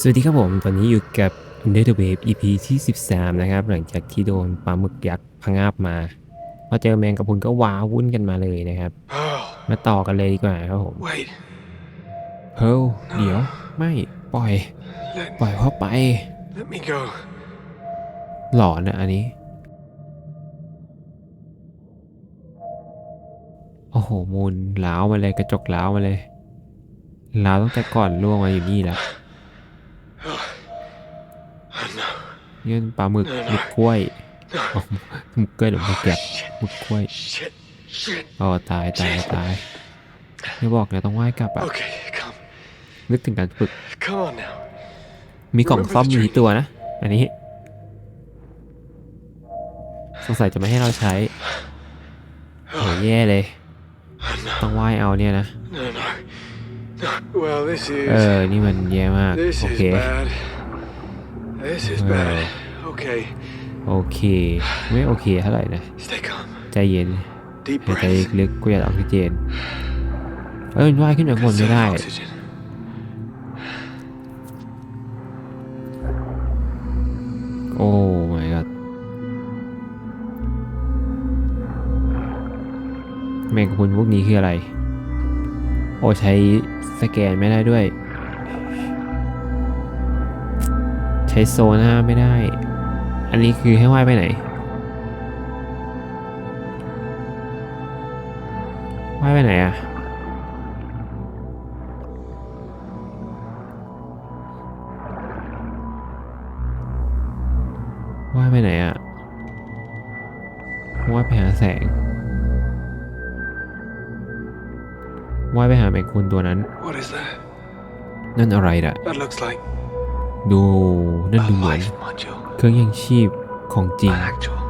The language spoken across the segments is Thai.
สวัสดีครับผม ตอนนี้อยู่กับ n e t h e r Wave EP ที่ 13 นะครับ หลังจากที่โดนปลาหมึกยักษ์พังอาบมา พอเจอแมงกะพรุนก็ว้าวุ่นกันมาเลยนะครับ Pearl, มาต่อกันเลยดีกว่าครับผม wait. เฮ้ยเดี๋ยว ไม่ ปล่อย Let, ปล่อยเขาไป let me go. หลอนนะอันนี้ โอ้โหมูลล้าวมาเลยกระจกล้าวมาเลยล้าวตั้งแต่ก่อนล่วงมาอยู่นี่แล้ว Oh, no. นี่มันปลาหมึกหมึกกล้วยอ๋อหมึกกล้วยหรือหมึกแกะ Shit, หมึกกล้วย shit, shit. อ๋อตายตายตายไม่บอกนะต้องว่ายกลับอะ Okay, come, นึกถึงการฝึก come on now. มีกล่องซ่อมอยู่ที่ตัวนะ อันนี้ สงสัยจะไม่ให้เราใช้โหแย่เลย Oh, no, ต้องว่ายเอาเนี่ยนะ no, no. No. Well, this เอ is. อนี่มันแย่มาก This โอ is เค bad. This is Uh. bad. Okay, โอเค ไม่โอเคเท่าไหร่นะ stay calm. ใจเย็น Deep หายใจ breaths. ลึกๆกูอยากออกซิเจนเอ้ยมันว่ายขึ้นจากบนไม่ Conserve ได้ oxygen. โอ้ my god แมงกะพรุนพวกนี้คืออะไร โอ้ใช้สแกนไม่ได้ด้วย ช้โซน่าไม่ได้ อันนี้คือให้ว่ายไปไหน ว่ายไปไหนอะว่ายไปไหนอะว่ายไปหาแสง ว่ายไปหาแมงคุณตัวนั้น What is that? นั่นอะไรล่ะ That looks like ดูนั่น a ดูเหมือน life module. เครื่องยังชีพของจริง An actual.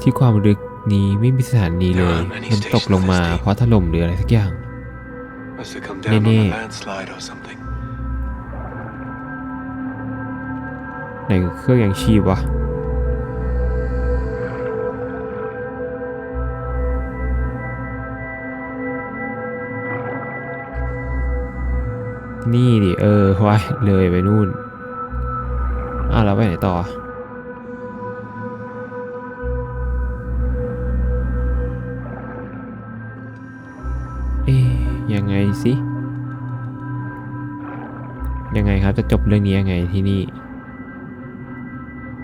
ที่ความลึกนี้ไม่มีสถานีเลย มันตกลงมาเพราะถล่มหรืออะไรสักอย่าง Must have come down on Nene. a landslide or something. ไหนคือเครื่องยังชีพวะนี่ดิเออไว้เลยไปนู่นอ้าวแล้ว ไปไหนต่อ เอ๊ยังไงสิ ยังไงครับจะจบเรื่องนี้ยังไงที่นี่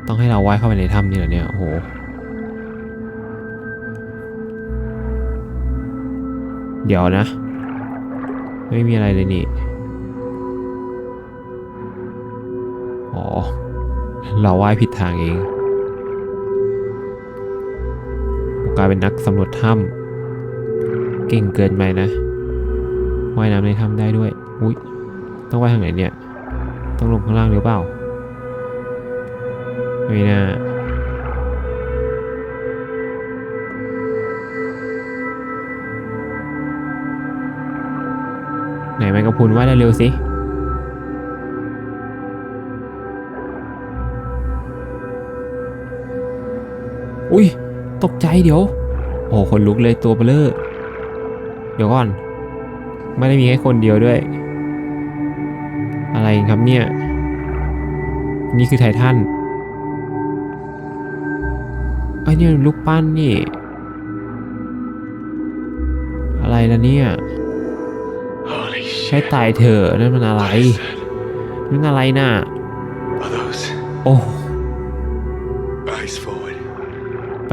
ต้องให้เราว่ายเข้าไปในถ้ำนี่เหรอเนี่ย โอ้โหเดี๋ยวนะ ไม่มีอะไรเลยนี่ อ๋อ เราว่ายผิดทางเองกลายเป็นนักสำรวจถ้ำเก่งเกินไปนะว่ายน้ำในถ้ำได้ด้วยอุ้ยต้องว่ายทางไหนเนี่ย ต้องลงข้างล่างหรือเปล่าไม่น่าไหนแมงกะพรุนว่ายได้เร็วสิ อุ้ย ตกใจเดี๋ยว โอ้คนลุกเลยตัวเบลอเดี๋ยวก่อน ไม่ได้มีแค่คนเดียวด้วย อะไรครับเนี่ย นี่คือไททันไอ้เนี่ยลูกปั้นนี่ อะไรล่ะเนี่ยใช้ตายเถอะนั่นมันอะไร นั่นอะไรน่ะ โอ้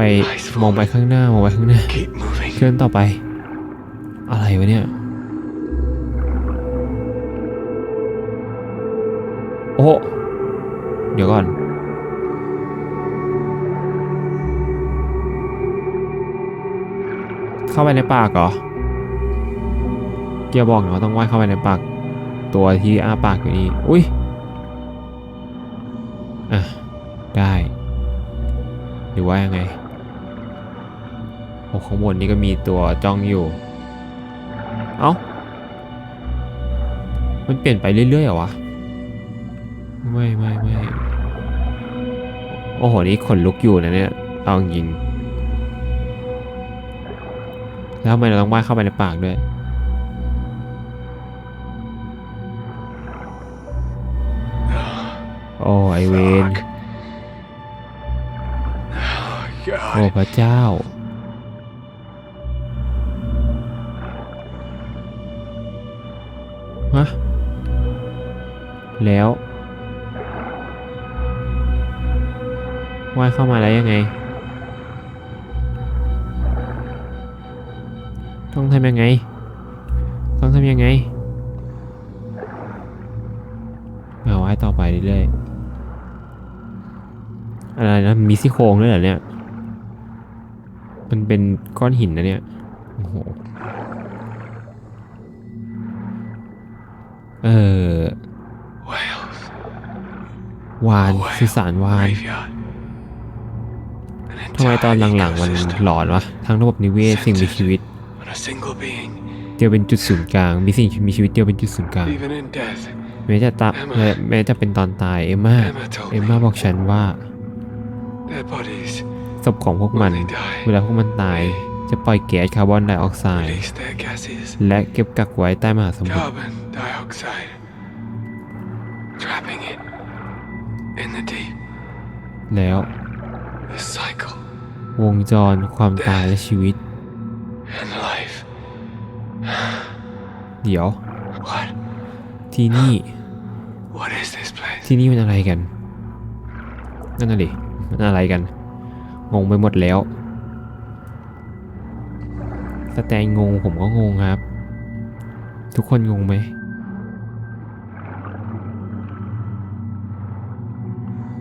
ไปมองไปข้างหน้ามองไปข้างหน้าเคลื่อนต่อไป อะไรวะเนี่ย โอ้เดี๋ยวก่อนเข้าไปในปากเหรอเกียร์บอกนะว่าต้องว่ายเข้าไปในปาก ตัวที่อ้าปากอยู่นี่ อุ้ย อะ ได้ หรือว่ายังไง โอ้ข้างบนนี่ก็มีตัวจ้องอยู่ เอ้า มันเปลี่ยนไปเรื่อยๆเหรอวะ ไม่ไม่ไม่โอ้โห นี่ขนลุกอยู่นะเนี่ยเอาจริง แล้วทำไมเราต้องว่ายเข้าไปในปากด้วยโอ้ไอเวน Fuck. Oh, โอ้ God. พระเจ้า ฮะ แล้วว่ายเข้ามาแล้วยังไง ต้องทำยังไง ต้องทำยังไงเอาว่ายต่อไปเรื่อยๆ อะไรนะ มีซี่โครงด้วยเหรอเนี่ย มันเป็นก้อนหินนะเนี่ย โอ้โห เออ Wales. วาน A whale สุสานวาน Graveyard. An ทำไมตอน entire หลังๆมัน ecosystem หลอนวะทั้งระบบนิเวศสิ่งมีชีวิต on a single being. เดียวเป็นจุดศูนย์กลาง มีสิ่งมีชีวิตเดียวเป็นจุดศูนย์กลาง Even in death, แม้จะตา Emma แม้แม้จะเป็นตอนตายเอมมา Emma told เอมมา me บอกฉันว่า their bodies ศพของพวกมัน when they die เวลาพวกมันตาย จะปล่อยแก๊สคาร์บอนไดออกไซด์ release their gases. และเก็บกักไว้ใต้มหาสมุทร Carbon dioxide. Trapping it in the deep. แล้ว The cycle วงจรความตายและชีวิต and life. เดี๋ยว What? ที่นี่ What is this place? ที่นี่มันอะไรกัน นั่นน่ะดิมันอะไรกัน งงไปหมดแล้ว สแตนงงผมก็งงครับ ทุกคนงงไหม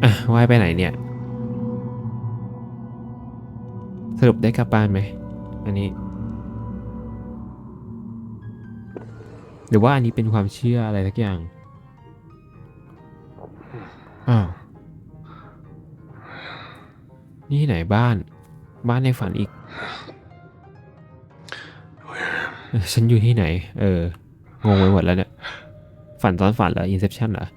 อะว่ายไปไหนเนี่ย สรุปได้กลับบ้านไหม อันนี้ หรือว่าอันนี้เป็นความเชื่ออะไรสักอย่าง อ้าว นี่ไหนบ้าน บ้านในฝันอีก ฉันอยู่ที่ไหน เออ งงไปหมดแล้วเนี่ย ฝันตอนฝันเหรออินเซ t ชันเหรอ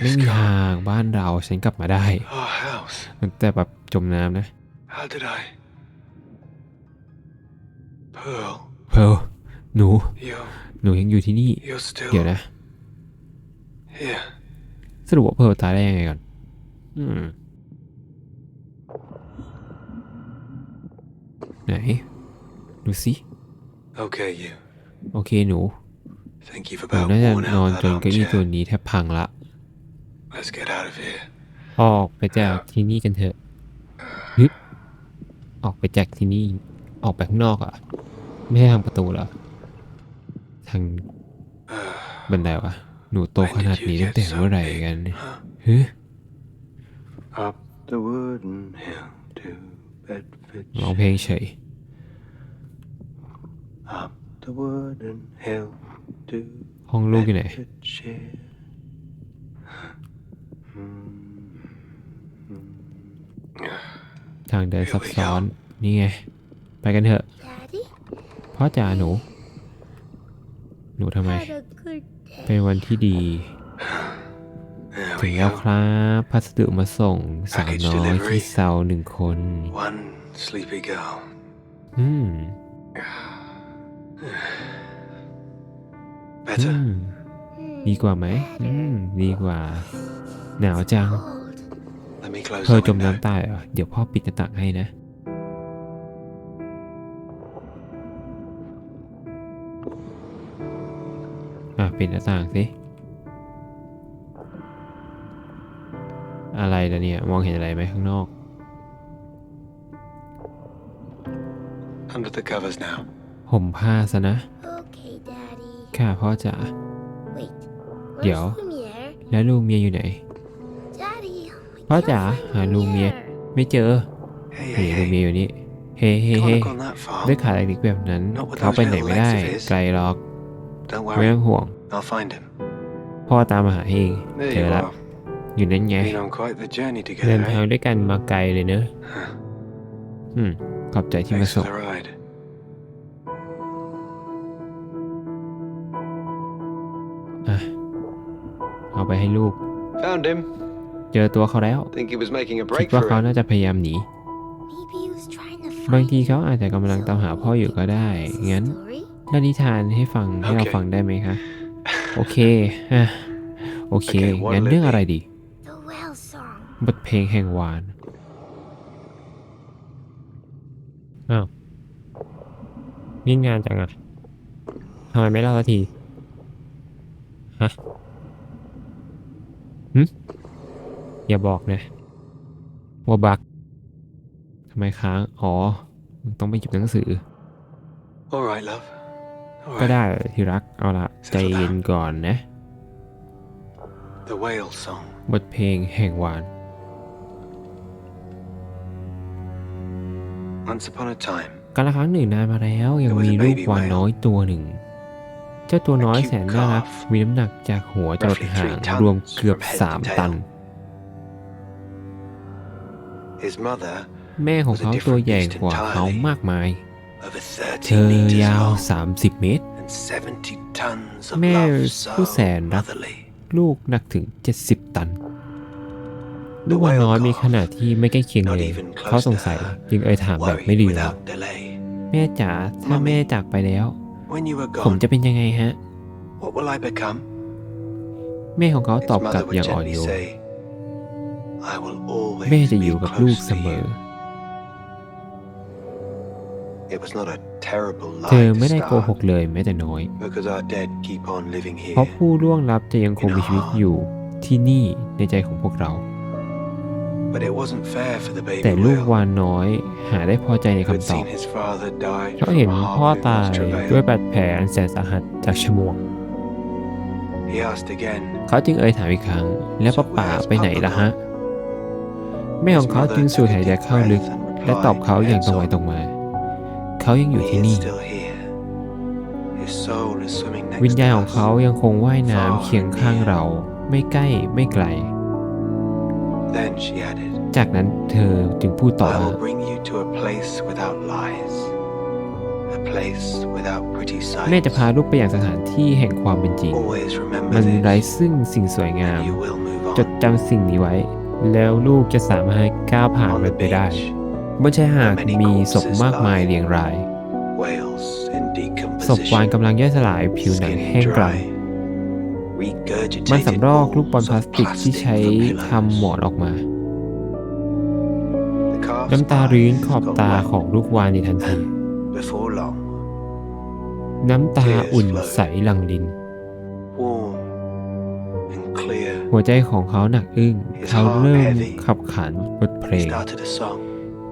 ไม่ this มี go? ทางบ้านเราฉันกลับมาได้ Our house. แต่แบบจมน้ำนะ How did I? Pearl, เพร์ลหนู you're หนูยังอยู่ที่นี่ you're still เดี๋ยวนะ here. สรุปว่าเพร์ลตายได้ยังไงก่อน อืม ไหน ดูสิ Okay, you. โอเคหนู Think you've หนู about น่าจะ worn นอน out จ that นเก้าอี้ตัว armchair. นี้แทบพังละ Let's get out of here. ออกไปจากที่นี่กันเถอะฮึบออกไปจากที่นี่ ออกไปข้างนอกเหรอะ ไม่ใช่ทางประตูเหรอ ทางบันไดวะ หนูโตขนาดนี้ตั้งแต่เมื่อไหร่กันเนี่ย Huh? ฮึ Up the wooden hill to Bedford. ร้องเพลงเฉย Up the wooden hill to ห้องลูกอยู่ไหน Bedfordshire. ทางเดินซับซ้อน นี่ไง ไปกันเถอะ Daddy พ่อจ๋าหนู หนูทำไม had a good day. เป็นวันที่ดี There ถึง we แล้ว go. ครับ พัสดุมาส่งสาว Package น้อย delivery ที่เซาหนึ่งคน One sleepy girl. อืมอื Better? มดีกว่าไหม อืม ดีกว่า หนาวจัง Cold. Let me close เธอ the จม window. น้ำตายเหรอ เดี๋ยวพ่อปิดหน้าต่างให้นะ อะ ปิดหน้าต่างสิ อะไรล่ะเนี่ย มองเห็นอะไรไหมข้างนอก Under the covers now. ห่มผ้าซะนะ Okay, Daddy. ค่ะพ่อจ๋า Wait. Dẻo. Where's Lumiere? แล้วลูเมียอยู่ไหน Daddy. I พ่อ can't จ๋า find หาลูเมีย Lumiere. ไม่เจอ Hey, นี่ hey, ลูเมีย hey. อยู่นี่ เฮ้เฮ้ Can't เฮ้ have gone that far. ด้วยขาเล็กๆแบบนั้น Not with เขา those ไปไหน little ไม่ได้ legs of his. ไกลหรอก Don't ไม่ worry. ต้องห่วง I'll find him. พ่อตามมาหาเอง There เจอ you แล้ว are. อยู่นั่นไง Been on quite the journey เดิน together, ทาง eh? ด้วยกันมาไกลเลยเนอะ Huh. อืม ขอบใจที่มา Thanks ส่ for ง the ride. อะเอาไปให้ลูก Found him. เจอตัวเขาแล้ว Think he was making a คิด break ว่า for เขา it. น่าจะพยายามหนี Maybe he was trying to บาง find ทีเขาอาจจะกำลังตามหาพ่ออยู่ก็ได้ งั้น story. เล่านิทานให้ฟังให้เราโอเคฟังได้ไหมคะ โอเคอะโอเค Okay, what งั้น will it เรื่อง be? อะไรดี The whale song. บทเพลงแห่งวาน อ้าวนี่งานจังอะทำไมไม่เล่าสักที ฮะหึอย่าบอกนะว่าบักทำไมค้าง อ๋อ ต้องไปหยิบหนังสือ All right, love. All ก็ right. ได้ที่รัก เอาละใจเย็นก่อนนะ The whale song. บทเพลงแห่งวาน Once upon a time, กาลครั้งหนึ่งนานมาแล้วยัง There was มี a ลูก baby วาน whale. น้อยตัวหนึ่ง เจ้าตัวน้อย A cute แสนน่ารัก calf. มีน้ำหนักจากหัวจรด Roughly หาง three tons รวมเกือบ from head to สาม tail. ตัน his mother, แม่ของเขาตัวใหญ่กว่าเขามากมาย over เธ30อ meters ยาว long 30 เมตร and 70 tons of แม่ love ผู้ so แสนรัก motherly. ลูกหนักถึง 70 ตัน ลูกวานน้อยมีขนาดที่ไม่ใกล้เคียง Not เลย even close เขาสงสัย to her. จึงเอ่ยถามแบบไม่ Worried รีรอ without delay. แม่จ๋าถ้าแม่จากไปแล้ว When you were ผม gone, จะเป็นยังไงฮะ what will I become? แม่ของเขา His ตอบกลับ mother อ would ย่างอ่อน gently โยน say, I will แม่ always จะอ be ยู่กับลูก close เส to มอ you. It was not a terrible เธอ lie ไม่ to ได้โกหก start, เลยแม้แต่น้อย because our dead keep on living เพราะ here. ผู้ล่วงลับจะยังคงมีชีวิตอยู่ที่นี่ในใจของพวกเรา แต่ baby ลูก whale วานน้อยหาได้พอใจใน who had คำตอบ seen his father die เขา from เห็น a พ่อ heart ตาย wound's ด้วย travail. บาดแผลอันแสนสาหัสจากฉมวก He asked again, เขาจึงเอ่ยถามอีกครั้ง แล้วป้าป่าไปไหนล่ะฮะ แม่ของเขาจึงสูดหายใจเข้าลึก และตอบเขาอย่างตรงไปตรงมา เขายังอยู่ He ที่ is นี่ still here. His soul is swimming วิญ next ญาณ to ของเขา us. ยังคงว่ายน้ำเคียงข้างเรา ไม่ใกล้ไม่ไกล Then she added, จากนั้นเธอจึงพูดต่อ I ว่า will bring you to a place without lies, a place without pretty แม่จะ sights. พาลูกไปอย่างสถานที่แห่งความเป็นจริง Always remember มันไร้ this, ซึ่งสิ่งสวยงาม and you will move จด on. จำสิ่งนี้ไว้ แล้วลูกจะสามารถก้าวผ่าน On มัน the ไปได้ beach, บนชายหาดมีศพมากมายเรียงราย whales in ศพวาน decomposition, กำลังย่อยสลายผิวหนัง skin แห้งกรัง dry, มัน regurgitated สำรอกลูกบอล balls พลา of สติกที่ plastic ใช้ for ทำหมอน pillows. ออกมา The calf's น้ำตารื้น eyes ขอบ got ตา wet, ของลูกวานในทันที and before long, น้ำตาอุ่นใสหลังลิน warm and clear, หัวใจของเขาหนักอึ้ง เขาเริ่มขับขันบทเพล he ง started a song,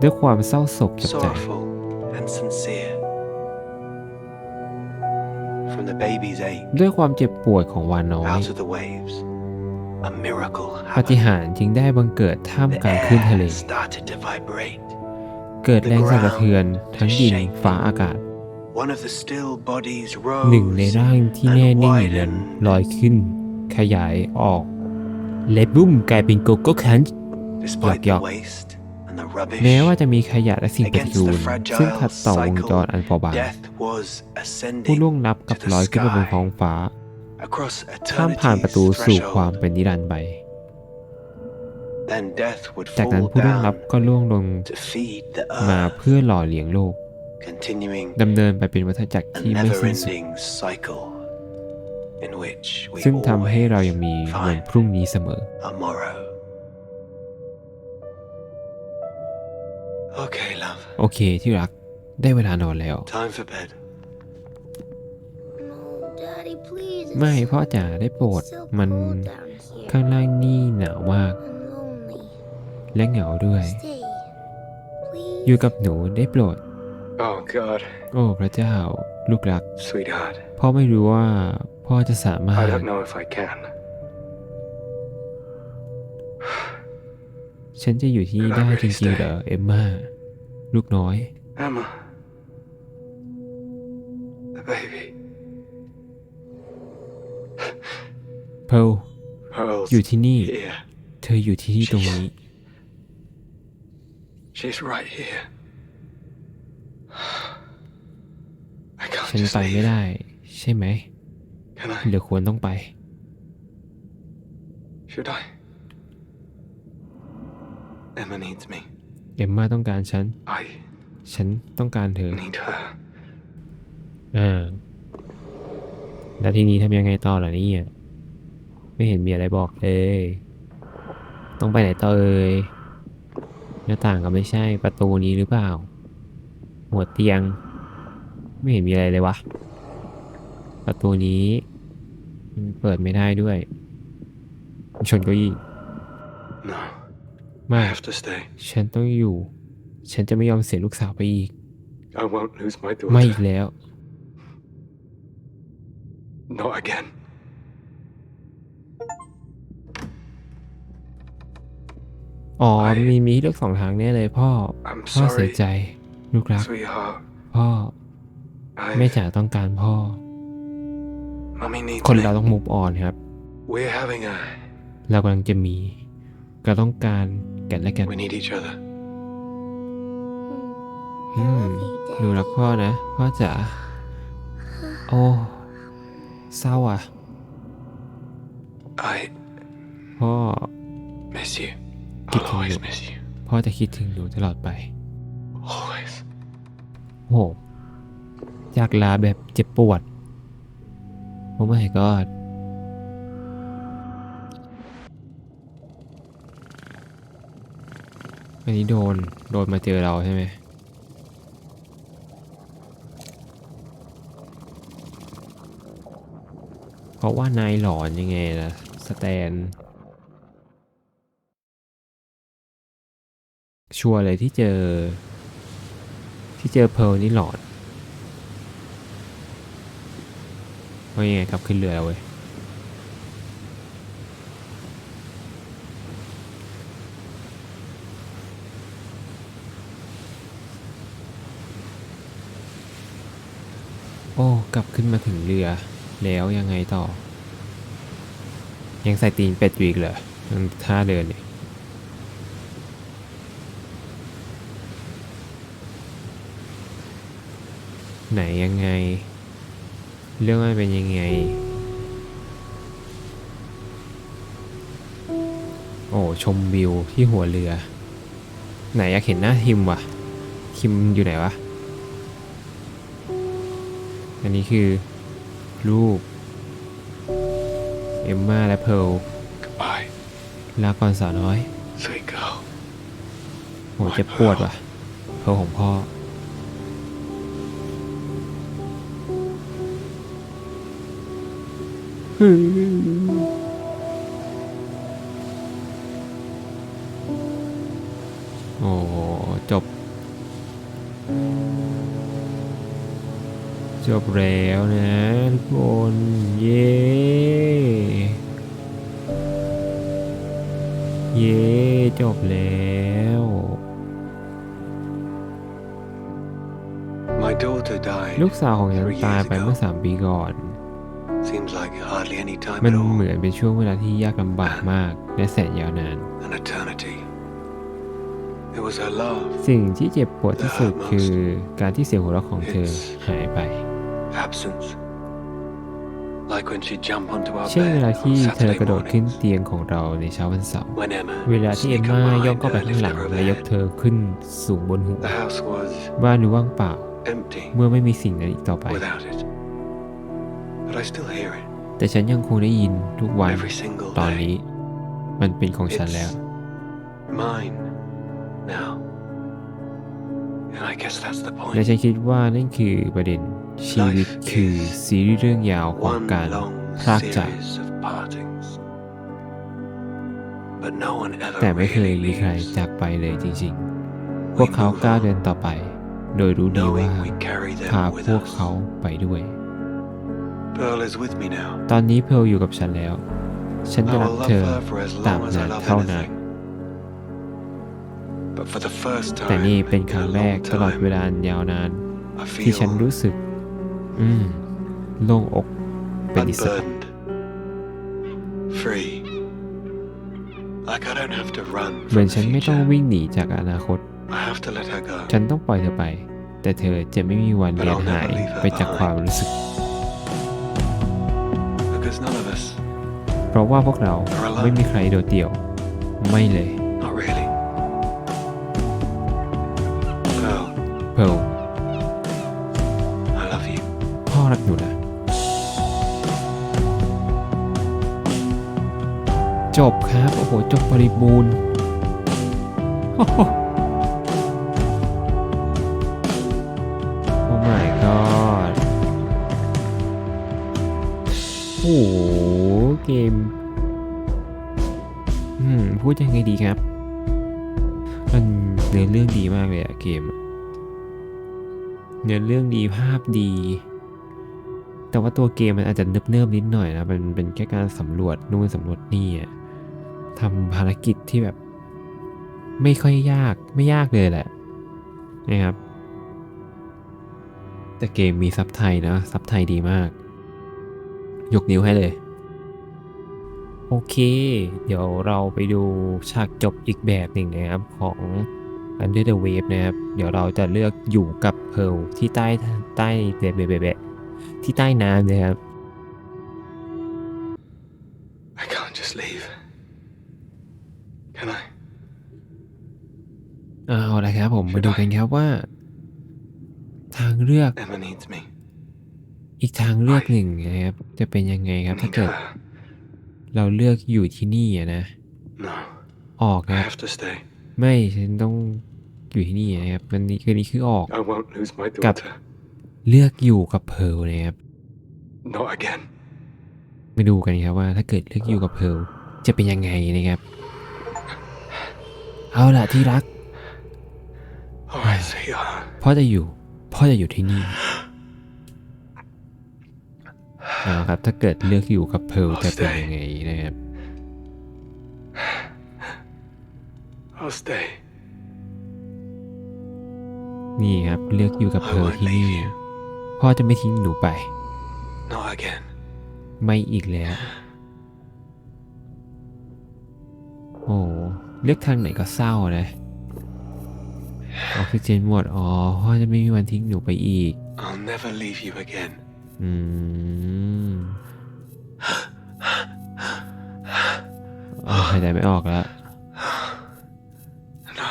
ด้วยความเศร้าโศกจับใจ ด้วยความเจ็บปวดของวานน้อย out of the waves, a miracle ปาฏิ happened. หาริย์จึงได้บังเกิดท่าม The กลางคลื่นทะเล air started to vibrate. เกิดแรงสั่นสะเทือนทั้งดินฟ้าอากาศ One of the still bodies หนึ่งใน rose ร่างที่แน่นิ่งอยู่นั้นลอยขึ้น ขยายออก และบุ้มกลายเป็นโกโก้คัน despite Yuck, the yuck. waste and the rubbish. แม้ว่าจะมีขยะและสิ่งปฏิ Against กูล the fragile ซึ่งขัดต่อวงจรอันเปราะบาง Death was ผู้ ascending ล่วงลับกับลอยขึ้นไปบนท้องฟ้า across ข้ามผ่านประตู eternity's สู่ความ threshold. เป็นนิรันดร์ไป Then death would จากนั้น fall ผู้ล่วงลับ down ก็ล่วงลง to feed the มา earth, เพื่อหล่อเลี้ยงโลก continuing ดำเนินไปเป็นวัฏจักร a ที่ไม่สิ้นสุด never-ending cycle in which we ซึ่งทำให้เรายัง always มีวัน find พรุ่งนี้เสมอ Okay, love. โอเคที่รักได้เวลานอนแล้ว Time for bed. No, Daddy, please. It's ไม่พ่อจ๋าได้โปรด so มัน cold down here. ข้างล่างนี่หนาวมาก I'm lonely. และเหงาด้วย Stay. Please. อยู่กับหนูได้โปรด Oh, God. โอ้พระเจ้า ลูกรัก Sweetheart. พ่อไม่รู้ว่า พ่อจะสามารถ I don't know if I can. ฉันจะอยู่ที่นี่ได้จริงๆเหรอเอมมา ลูกน้อย Emma. The baby. เพล Pearl's อยู่ที่นี่ here. เธออยู่ที่นี่ตรงนี้ She's right here. I can't ฉัน just ไปไม่ leave. ได้ ใช่ไหม Can I? หรือควรต้องไป Should I? Emma needs me. เอมมาต้องการฉัน I ฉันต้องการเธอ need her. อ่าแล้วทีนี้ทำยังไงต่อล่ะเนี่ยไม่เห็นมีอะไรบอกเลย ต้องไปไหนต่อเอ่ยหน้าต่างก็ไม่ใช่ประตูนี้หรือเปล่า หัวเตียง ไม่เห็นมีอะไรเลยวะ ประตูนี้มันเปิดไม่ได้ด้วย ชนเก้าอี้ No, ไม่ I have to stay. ฉันต้องอยู่ ฉันจะไม่ยอมเสียลูกสาวไปอีก I won't lose my ไม่อี daughter. กแล้ว Not again. อ๋อ ไม่ มีมีให้เลือกสองทางแน่เลยพ่อ I'm พ่อเสีย sorry, ใจ ลูกรัก sweetheart. พ่อ I, แม่จ๋าต้องการพ่อ Mummy needs คน me. เราต้องมุ v ออนครับ We're having a. เรากำลังจะมี ก็ต้องการ กันและกัน We need each other. I Hmm. love you, หนู Dad. รักพ่อนะพ่อจ๋าโอ้เศร้าอะ I พ่อ miss you. Keep I'll always you. miss you. พ่อจะคิดถึงหนูตลอดไป Always. โหจากลาแบบเจ็บปวด โอ้ my god อันนี้โดน โดนมาเจอเราใช่ไหมเพราะว่านายหลอนยังไงล่ะ สแตน ชัวร์เลยที่เจอ ที่เจอเพลนี่หลอนว่ายังไงครับขึ้นเรือแล้วเว้ย โอ้ ก ลับขึ้นมาถึงเรือ แล้วยังไงต่อ ยังใส่ตีนเป็ดอยู่อีกเหรอยังท่าเดินเนี่ยไหนยังไง เรื่องมันเป็นยังไง โอ้ชมวิวที่หัวเรือ ไหนอยากเห็นหน้าทิมวะทิมอยู่ไหนวะ อันนี้คือรูปเอมมาและเพร์ล Goodbye, ลาก่อนสาวน้อย sweet girl. โหเจ็บปวดว่ะเพร์ลของพ่อ โอ้โห จบจบแล้วนะทุกคนเย้เย้จบแล้ว My daughter died. ลูกสาวของฉัน three ตาย years ไปเมื่อ ago. สามปีก่อน Seems like hardly any time มัน at all. เหมือนเป็นช่วงเวลาที่ยากลำบากมาก และแสนยาวนาน An eternity. It was her love, สิ่งที่เจ็บปวดที่สุดคือการที่เสียงหัวเราะของเธอหายไป เช่นเวลา bed ที่ on เธอ Saturday กระโดดขึ้น mornings. เตียงของเราในเช้าวันเสาร์ When Emma เวลาที่เอม sneak ม่า up ย่องเข้าไป behind ข้าง her หลัง lift และยก overhead. เธอขึ้นสูงบนหัว The house was บ้านดูว่างเปล่า empty เมื่อไม่มีสิ่งนั้นอีกต่อไป without it. But I still hear it แต่ฉันยังคงได้ยินทุกวัน every single ตอนนี้ day. มันเป็นของฉันแล้ว Mine now. And I guess that's the และ point. ฉันคิดว่านั่นคือประเด็น ชีวิตคือซีรีส์เรื่องยาวของ One การ long พรากจาก series of partings. But no one ever แต่ไม่เคย really มีใคร leaves. จากไปเลยจริงๆพ We วกเขา move ก้าว on, เดินต่อไป โดยรู้ดีว่า knowing we carry พา them พ with วก us. เขาไปด้วย Pearl is with me now. ตอนนี้เพร์ลอยู่กับฉันแล้ว ฉัน I จะรั will ก love เธอ her for as ตาม long as I นาน love เท่านาน anything. But for the first แต่ time นี่เป็นค in รั้ง a แรก long ตลอดเว time, ลาอันยาวนาน I ที่ฉัน feel รู้สึก อืมโล่งอกเป็นอิสระ unburdened, free. Like I don't have to run เหมือน from ฉัน the ไม่ต้อง future. วิ่งหนีจากอนาคต I have to let her go. ฉันต้องปล่อยเธอไป แต่เธอจะไม่มีวันเลียนหายไปจากความรู้สึก Because none of us, เพราะว่าพวกเราไม่มีใครโดดเดี่ยว ไม่เลย จบครับ โอ้โห จบบริบูรณ์โอ้โหโอ้ my god โอ้โห เกม อืม พูดยังไงดีครับ มันเนื้อเรื่องดีมากเลยอะเกม เนื้อเรื่องดีภาพดี แต่ว่าตัวเกมมันอาจจะเนิบๆนิดหน่อยนะ มันเป็นแค่การสำรวจนู่นสำรวจนี่อะ ทำภารกิจที่แบบไม่ค่อยยากไม่ยากเลยแหละนะครับ แต่เกมมีซับไทยนะซับไทยดีมาก ยกนิ้วให้เลย โอเค เดี๋ยวเราไปดูฉากจบอีกแบบหนึ่งนะครับของ Under the Wave นะครับ เดี๋ยวเราจะเลือกอยู่กับเพลที่ใต้ใต้เบะเบะเบะเบะที่ใต้น้ำนะครับ ละครับผมมาดูกันครับว่า ทางเลือก Emma needs me. อีกทางเลือกหนึ่งนะครับ จะเป็นยังไงครับ ถ้า Need เกิด her. เราเลือกอยู่ที่นี่อะนะ No, ออก I นะครับ have to stay. ไม่ฉันต้องอยู่ที่นี่นะครับมันนี่คือนี่คือออก I won't lose my Cặp. daughter. เลือกอยู่กับเพลนะครับ Not again. มาดูกันครับว่า ถ้าเกิดเลือกอยู่กับเพลจะเป็นยังไงนะครับ เอาล่ะที่รัก All right, sweetheart. พ่อจะอยู่ พ่อจะอยู่ที่นี่เอาครับ ถ้าเกิดเลือกอยู่กับเพลจะเป็นยังไงนะครับ I'll stay. นี่ครับเลือกอยู่กับเพลที่นี่ พ่อจะไม่ทิ้งหนูไป Not again. ไม่อีกแล้ว โอ้โหเลือกทางไหนก็เศร้านะ ออกซิเจนหมดอ๋อพ่อจะไม่มีวันทิ้งหนูไปอีก I'll never leave you again. อืมอ๋อหายใจไม่ออกแล้ว No.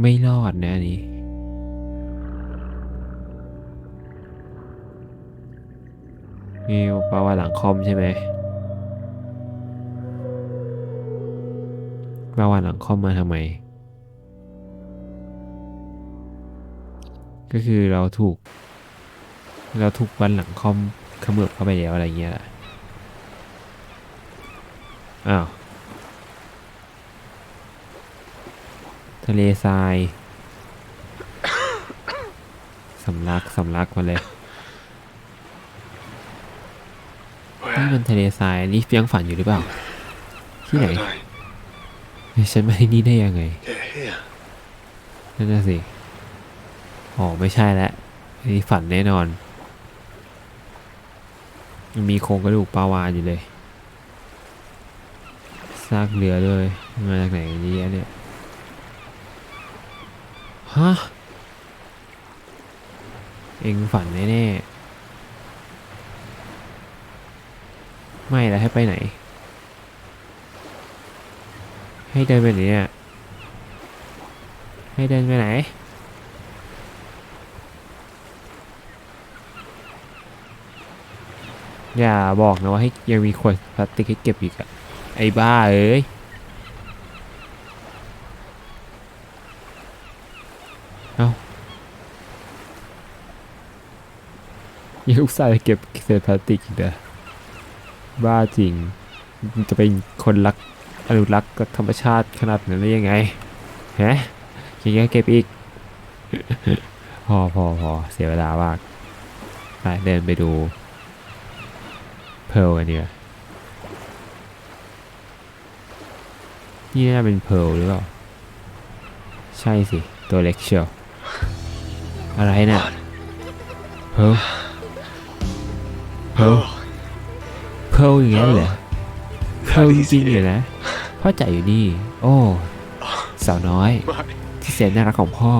ไม่รอดนะอันนี้นี่แปลว่าหลังคอมใช่ไหม แปลว่าหลังคอมมาทำไม ก็คือเราถูก เราถูกวันหลังคอมเขมือบเข้าไปแล้วอะไรเงี้ยแหละอ้าว ทะเลทราย สำลัก สำลักมาเลยนี่มันทะเลทรายนี่ยังฝันอยู่หรือเปล่า ที่ไหน how did I เฮ้ย ฉันมาที่นี่ได้ยังไง get here? นั่นน่ะสิอ๋อไม่ใช่แล้วอันนี้ฝันแน่นอนมันมีโครงกระดูกปลาวาฬอยู่เลยซากเรือด้วยมาจากไหนเยอะแยะเนี่ยฮะเอ็งฝันแน่ๆไม่แล้วให้ไปไหน ให้เดินไปไหนเนี่ย ให้เดินไปไหน อย่าบอกนะว่าให้ยังมีขวดพลาสติกให้เก็บอีกอะไอ้บ้าเอ้ยเอายังอุตส่าห์เก็บเศษพลาสติกอีกเหรอบ้าจริง จะเป็นคนรัก อนุรักษ์กับธรรมชาติขนาดนั้นได้ยังไงฮะยังจะเก็บอีก พอพอพอเสียเวลามากไปเดินไปดูเพลกันดีกว่านี่น่าเป็นเพลหรือเปล่า ใช่สิ ตัวเล็กเชียวอะไรน่ะเพลเพล Oh, เพลอย่างนั้นเหรอเพลจริงๆเลยนะ พ่อจ่ายอยู่นี่ โอ้สาวน้อย my ที่แสนน่ารักของพ่อ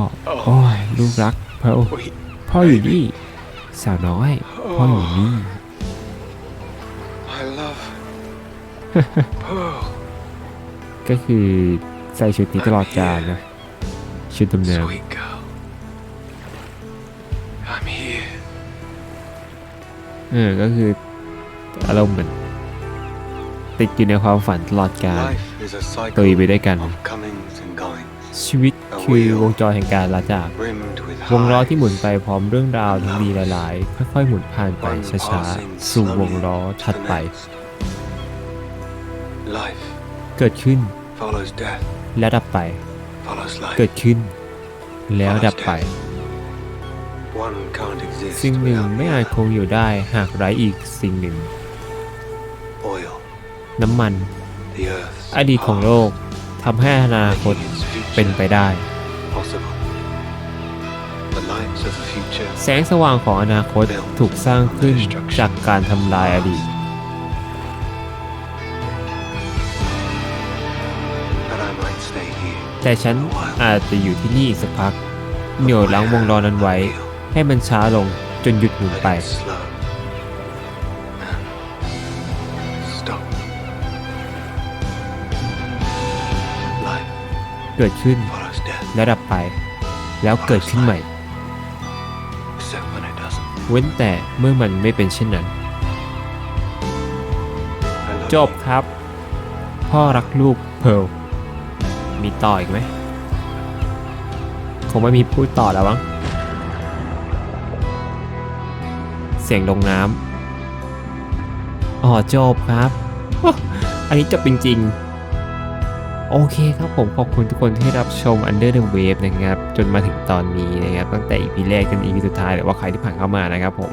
โอ้ยลูกรักเพล sweet. พ่ออยู่นี่ สาวน้อย พ่ออยู่นี่ I love Pearl. ก็คือใส่ชุดนี้ตลอดกาลนะ ชุดดำเนิน Sweet girl. I'm here. เออ ก็คืออารมณ์เหมือนติดอยู่ในความฝันตลอดกาล Life is a ตุย cycle ไปด้วยกัน of comings and goings, ชีวิตคือวงจรแห่งการลาจาก rimmed with วงล้อที่หมุน highs ไปพร้อมเรื่องราวทั้งดีหลาย ๆ ค่อย ๆ หมุนผ่านไป one ช้า passing ๆสู่วง slowly ล้อ to ถัด the ไป next. Life เกิดขึ้น follows death, แล้วดับไป follows life. เกิดขึ้น แล้วดับไป One can't exist สิ่งหนึ่ง without ไม่ the อาจ other. คงอยู่ได้หากไร้อีกสิ่งหนึ่ง Oil, น้ำมัน the earth's อดีตของโลกทำให้อนาคตเป็นไปได้ แสงสว่างของอนาคตถูกสร้างขึ้นจากการทำลายอดีต แต่ฉันอาจจะอยู่ที่นี่อีกสักพัก เหนี่ยวล้างวงล้อนั้นไว้ ให้มันช้าลงจนหยุดหมุนไป เกิดขึ้นแล้วดับไป แล้วเกิดขึ้นใหม่ เว้นแต่เมื่อมันไม่เป็นเช่นนั้น จบครับ พ่อรักลูกเพร์ลมีต่ออีกไหมคงไม่มีพูดต่อแล้วมั้งเสียงลงน้ำอ๋อจบครับ อันนี้จบจริง ๆ โอเคครับผมขอบคุณทุกคนที่รับชม Under the Wave นะครับ จนมาถึงตอนนี้นะครับ ตั้งแต่ EP แรกจน EP สุดท้ายหรือว่าใครที่ผ่านเข้ามานะครับผม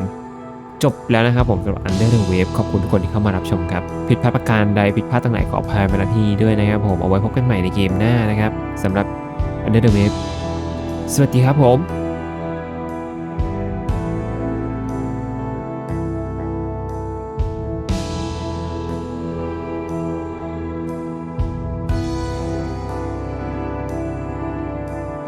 จบแล้วนะครับผมสำหรับ Under the Wave ขอบคุณทุกคนที่เข้ามารับชมครับ ผิดพลาดประการใดผิดพลาดตรงไหนขออภัยมาณที่ด้วยนะครับผมเอาไว้พบกันใหม่ในเกมหน้านะครับสำหรับ Under the Wave สวัสดีครับผม